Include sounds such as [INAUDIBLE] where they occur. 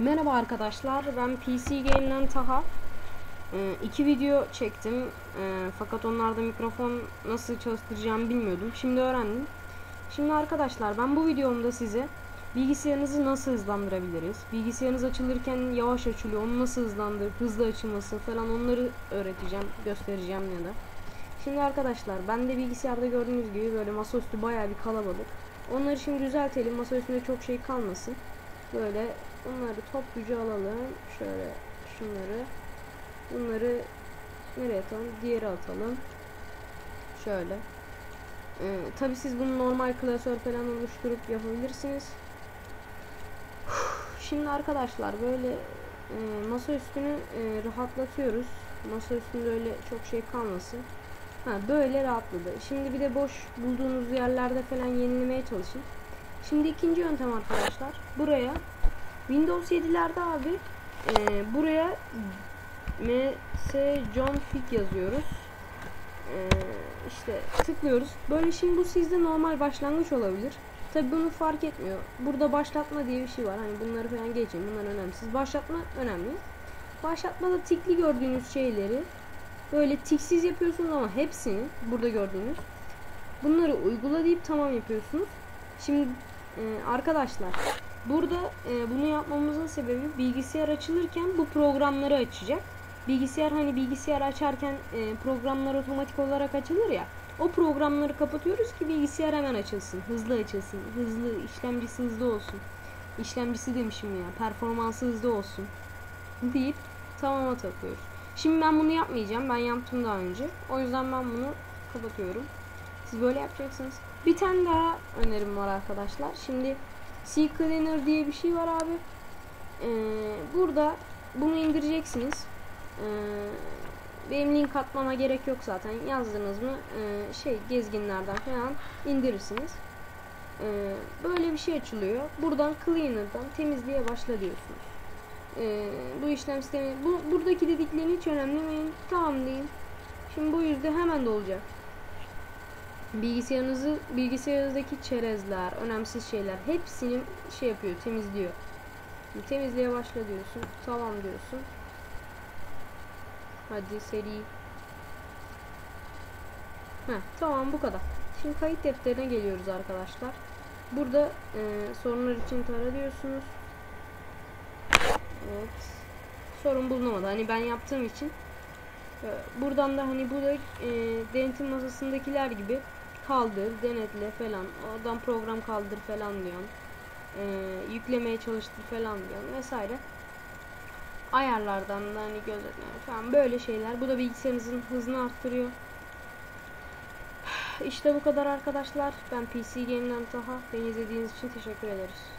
Merhaba arkadaşlar, ben PC Game'den Taha. Ee, iki video çektim Ee, fakat onlarda mikrofon nasıl çalıştıracağımı bilmiyordum. Şimdi öğrendim. Şimdi arkadaşlar ben bu videomda size bilgisayarınızı nasıl hızlandırabiliriz, bilgisayarınız açılırken yavaş açılıyor, onu nasıl hızlandır, hızlı açılması falan onları öğreteceğim, göstereceğim ya da. Şimdi arkadaşlar ben de bilgisayarda gördüğünüz gibi böyle masaüstü bayağı bir kalabalık. Onları şimdi düzeltelim, masa üstünde çok şey kalmasın. Böyle Bunları topluca alalım. Şöyle şunları. Bunları nereye atalım? Diğeri atalım. Şöyle. Ee, Tabi siz bunu normal klasör falan oluşturup yapabilirsiniz. Şimdi arkadaşlar böyle e, masa üstünü e, rahatlatıyoruz. Masa üstünde öyle çok şey kalmasın. Ha böyle rahatladı. Şimdi bir de boş bulduğunuz yerlerde falan yenilemeye çalışın. Şimdi ikinci yöntem arkadaşlar. Buraya Windows 7'lerde abi e, buraya ms John Fig yazıyoruz. E, işte tıklıyoruz. Böyle şimdi bu sizde normal başlangıç olabilir. Tabi bunu fark etmiyor. Burada başlatma diye bir şey var. Hani bunları falan geçin. Bunlar önemsiz. Başlatma önemli. Başlatmada tikli gördüğünüz şeyleri böyle tiksiz yapıyorsunuz ama hepsini burada gördüğünüz bunları uygula deyip tamam yapıyorsunuz. Şimdi e, arkadaşlar Burada e, bunu yapmamızın sebebi bilgisayar açılırken bu programları açacak. Bilgisayar hani bilgisayar açarken e, programlar otomatik olarak açılır ya. O programları kapatıyoruz ki bilgisayar hemen açılsın. Hızlı açılsın. Hızlı, işlemcisi hızlı olsun. İşlemcisi demişim ya. Performansı hızlı olsun. Deyip tamama takıyoruz. Şimdi ben bunu yapmayacağım. Ben yaptım daha önce. O yüzden ben bunu kapatıyorum. Siz böyle yapacaksınız. Bir tane daha önerim var arkadaşlar. Şimdi CCleaner diye bir şey var abi. Ee, burada bunu indireceksiniz. Ee, benim link atmama gerek yok zaten. Yazdınız mı e, şey gezginlerden falan indirirsiniz. Ee, böyle bir şey açılıyor. Buradan Cleaner'dan temizliğe başla diyorsunuz. Ee, bu işlem sistemi bu buradaki dediklerini hiç önemlemeyin. Tamam deyin. Şimdi bu yüzde hemen dolacak bilgisayarınızı bilgisayarınızdaki çerezler, önemsiz şeyler hepsini şey yapıyor, temizliyor. Temizliğe başla diyorsun. Tamam diyorsun. Hadi seri. Heh, tamam bu kadar. Şimdi kayıt defterine geliyoruz arkadaşlar. Burada e, sorunlar için tara diyorsunuz. Evet. Sorun bulunamadı. Hani ben yaptığım için. E, buradan da hani bu da e, denetim masasındakiler gibi kaldır, denetle falan. Oradan program kaldır falan diyorsun. Ee, yüklemeye çalıştır falan diyorsun vesaire. Ayarlardan da hani gözetme falan böyle şeyler. Bu da bilgisayarınızın hızını arttırıyor. [SIGHS] İşte bu kadar arkadaşlar. Ben PC Game'den Taha. Beni izlediğiniz için teşekkür ederiz.